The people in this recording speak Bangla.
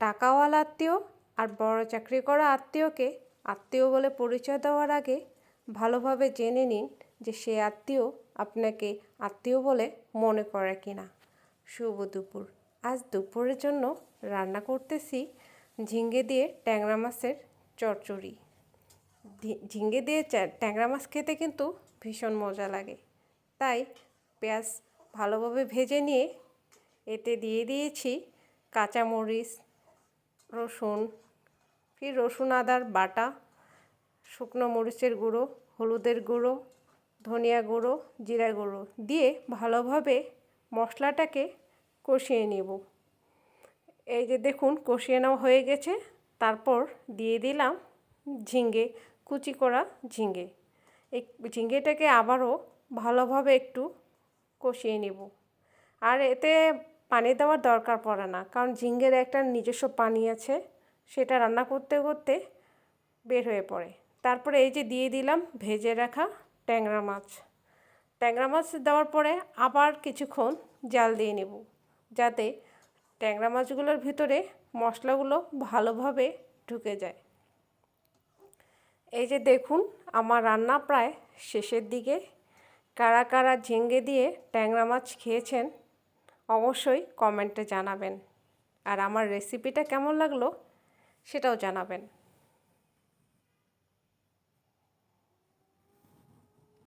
টাকাওয়ালা আত্মীয় আর বড় চাকরি করা আত্মীয়কে আত্মীয় বলে পরিচয় দেওয়ার আগে ভালোভাবে জেনে নিন যে সে আত্মীয় আপনাকে আত্মীয় বলে মনে করে কিনা। শুভ দুপুর। আজ দুপুরের জন্য রান্না করতেছি ঝিঙ্গে দিয়ে ট্যাংরা মাছের চচ্চড়ি। ঝিঙ্গে দিয়ে ট্যাংরা মাছ খেতে কিন্তু ভীষণ মজা লাগে। তাই পেঁয়াজ ভালোভাবে ভেজে নিয়ে এতে দিয়ে দিয়েছি কাঁচামরিচ রসুন ফির রসুন আদার বাটা, শুকনো মরিচের গুঁড়ো, হলুদের গুঁড়ো, ধনিয়া গুঁড়ো, জিরা গুঁড়ো দিয়ে ভালোভাবে মশলাটাকে কষিয়ে নেব। এই যে দেখুন, কষিয়ে নেওয়া হয়ে গেছে। তারপর দিয়ে দিলাম ঝিঙ্গে কুচি করা ঝিঙ্গে এই ঝিঙ্গেটাকে আবারও ভালোভাবে একটু কষিয়ে নেব। আর এতে পানি দেওয়ার দরকার পড়ে না। কারণ ঝিঙ্গের একটা নিজস্ব পানি আছে, সেটা রান্না করতে করতে বের হয়ে পড়ে। তারপরে এই যে দিয়ে দিলাম ভেজে রাখা ট্যাংরা মাছ। ট্যাংরা মাছ দেওয়ার পরে আবার কিছুক্ষণ জাল দিয়ে নেব, যাতে ট্যাংরা মাছগুলোর ভিতরে মশলাগুলো ভালোভাবে ঢুকে যায়। এই যে দেখুন, আমার রান্না প্রায় শেষের দিকে। কারা কারা ঝিঙ্গে দিয়ে ট্যাংরা মাছ খেয়েছেন অবশ্যই কমেন্টে জানাবেন। আর আমার রেসিপিটা কেমন লাগল সেটাও জানাবেন।